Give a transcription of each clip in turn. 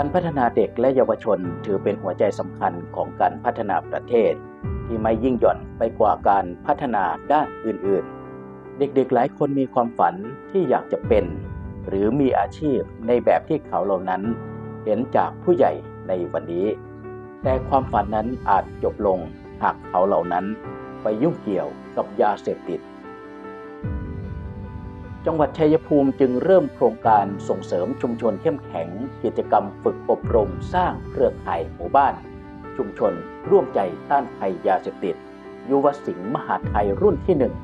การพัฒนาเด็กและเยาวชนถือเป็นหัวใจสำคัญของการพัฒนาประเทศ ที่ไม่ยิ่งหย่อนไปกว่าการพัฒนาด้านอื่นๆ เด็กๆหลายคนมีความฝันที่อยากจะเป็น หรือมีอาชีพในแบบที่เขาเหล่านั้น เห็นจากผู้ใหญ่ในวันนี้ แต่ความฝันนั้นอาจจบลงหากเขาเหล่านั้นไปยุ่งเกี่ยวกับยาเสพติด จังหวัดชัยภูมิจึงเริ่มโครงการส่งเสริมชุมชนเข้มแข็ง กิจกรรมฝึกอบรมสร้างเครือข่ายหมู่บ้าน ชุมชน ร่วมใจต้านภัยยาเสพติด ยุวสิงห์มหาไทยรุ่นที่หนึ่ง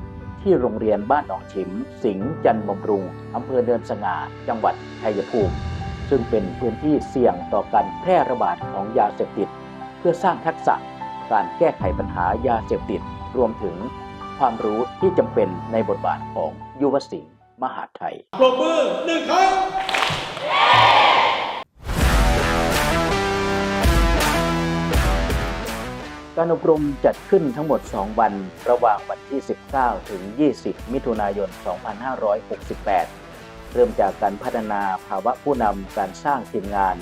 ที่โรงเรียนบ้านหนองฉิม สิงห์จันบำรุงอำเภอเนินสง่าจังหวัดชัยภูมิ ซึ่งเป็นพื้นที่เสี่ยงต่อการแพร่ระบาดของยาเสพติด เพื่อสร้างทักษะการแก้ไขปัญหายาเสพติด รวมถึงความรู้ที่จำเป็นในบทบาทของยุวสิงห์ มหาไทยปรบมือหนึ่งครั้งการอบรมจัดขึ้นทั้งหมด 2 วัน ระหว่างวันที่ 19 ถึง 20 มิถุนายน 2568 เริ่มจากการพัฒนาภาวะผู้นำการสร้างทีมงาน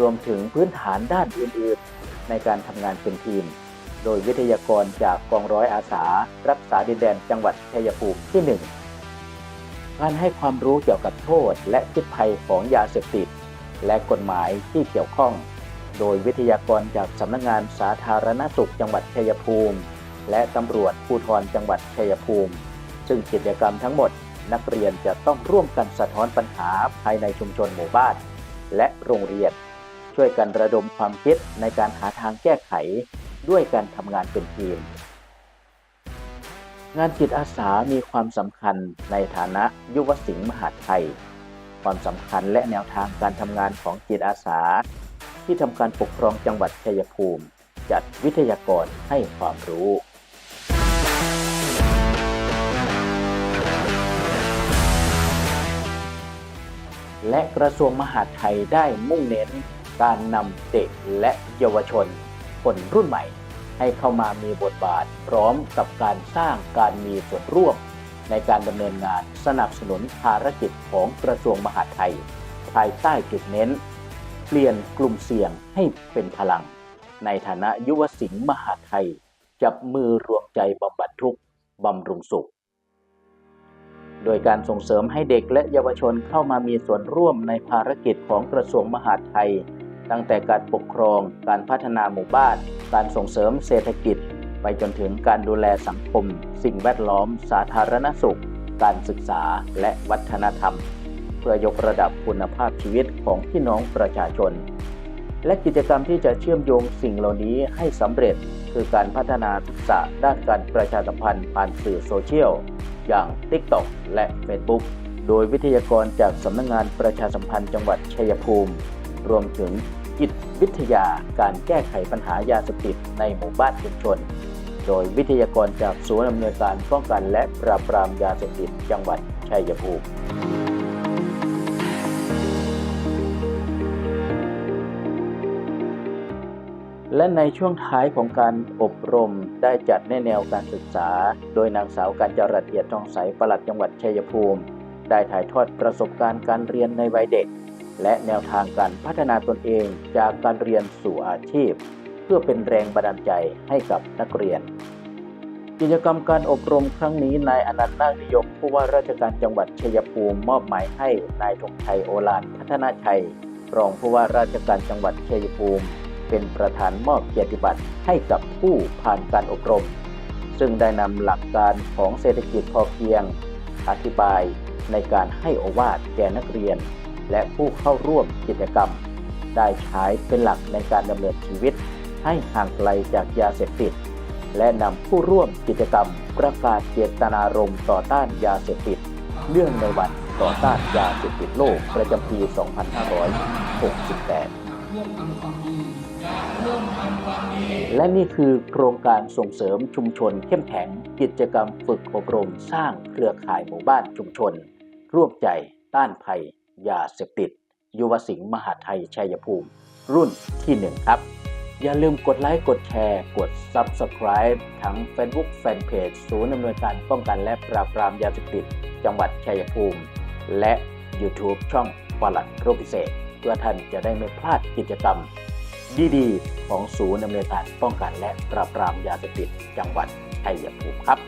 รวมถึงพื้นฐานด้านอื่นๆ ในการทำงานเป็นทีม โดยวิทยากรจากกองร้อยอาสา รักษาดินแดนจังหวัดชัยภูมิที่ 1 การให้ความรู้เกี่ยวกับโทษและพิษภัยของยาเสพติด และกฎหมายที่เกี่ยวข้อง โดยวิทยากรจากสำนักงานสาธารณสุขจังหวัดชัยภูมิ และตำรวจภูธรจังหวัดชัยภูมิ ซึ่งกิจกรรมทั้งหมดนักเรียนจะต้องร่วมกันสะท้อนปัญหาภายในชุมชนหมู่บ้าน และโรงเรียน ช่วยกันระดมความคิดในการหาทางแก้ไข ด้วยการทำงานเป็นทีม งานจิตอาสามีความสำคัญในฐานะยุวสิงห์มหาไทย ความสำคัญและแนวทางการทำงานของจิตอาสา ที่ทำการปกครองจังหวัดชัยภูมิ จัดวิทยากรให้ความรู้และกระทรวงมหาดไทยได้มุ่งเน้นการนำเด็กและเยาวชนคนรุ่นใหม่ ให้เข้ามามีบทบาท พร้อมกับการสร้างการมีส่วนร่วม ในการดำเนินงานสนับสนุนภารกิจของกระทรวงมหาดไทย ภายใต้จุดเน้น เปลี่ยนกลุ่มเสี่ยงให้เป็นพลัง ในฐานะยุวสิงห์มหาไทย จับมือรวมใจบำบัดทุกข์บำรุงสุขโดยการส่งเสริมให้เด็กและเยาวชนเข้ามามีส่วนร่วมในภารกิจของกระทรวงมหาดไทย ตั้งแต่การปกครอง การพัฒนาหมู่บ้าน การส่งเสริมเศรษฐกิจ ไปจนถึงการดูแลสังคม สิ่งแวดล้อม สาธารณสุข การศึกษาและวัฒนธรรม เพื่อยกระดับคุณภาพชีวิตของพี่น้องประชาชน และกิจกรรมที่จะเชื่อมโยงสิ่งเหล่านี้ให้สำเร็จคือการพัฒนาทักษะด้านการประชาสัมพันธ์ผ่านสื่อโซเชียล อย่าง TikTok และ Facebook โดยวิทยากรจากสำนักงงานประชาสัมพันธ์จังหวัดชัยภูมิ รวมถึง จิตวิทยาการแก้ไขปัญหายาเสพติดในหมู่บ้านชุมชน โดยวิทยากรจากศูนย์อำนวยการป้องกันและปราบปรามยาเสพติดจังหวัดชัยภูมิและในช่วงท้ายของการอบรมได้จัดแนแนวการศึกษา โดยนางสาวการจรัสเอียดทองใสปลัดจังหวัดชัยภูมิ ได้ถ่ายทอดประสบการณ์การเรียนในวัยเด็ก และแนวทางการพัฒนาตนเองจากการเรียนสู่อาชีพ เพื่อเป็นแรงบันดาลใจให้กับนักเรียน กิจกรรมการอบรมครั้งนี้นายอนันต์นาคนิยมผู้ว่าราชการจังหวัดชัยภูมิมอบหมายให้นายธงชัยโอฬารพัฒนาชัย รองผู้ว่าราชการจังหวัดชัยภูมิ เป็นประธานมอบเกียรติบัตรให้กับผู้ผ่านการอบรม ซึ่งได้นำหลักการของเศรษฐกิจพอเพียง อธิบายในการให้อวาทแก่นักเรียน และผู้เข้าร่วมกิจกรรม ได้ใช้เป็นหลักในการดำเนินชีวิต ให้ห่างไกลจากยาเสพติด และนำผู้ร่วมกิจกรรม ประกาศเจตนารมณ์ต่อต้านยาเสพติดเรื่องในวันต่อต้านยาเสพติดโลกประจำปี 2568และนี่คือโครงการส่งเสริมชุมชนเข้มแข็งกิจกรรมฝึกอบรมสร้างเครือข่ายหมู่บ้านชุมชน ร่วมใจต้านภัย ยาเสพติด ยุวสิงห์มหาไทยชัยภูมิ รุ่นที่หนึ่งครับ อย่าลืมกดไลค์ กดแชร์ กด Subscribe ทั้ง Facebook Fanpage ศูนย์อำนวยการป้องกันและปราบปรามยาเสพติด จังหวัดชัยภูมิ และ YouTube ช่องปลัดโรคพิเศษ เพื่อท่านจะได้ไม่พลาดกิจกรรม ดีๆ ของศูนย์ดำเนินการป้องกันและปราบปรามยาเสพติด จังหวัดชัยภูมิครับ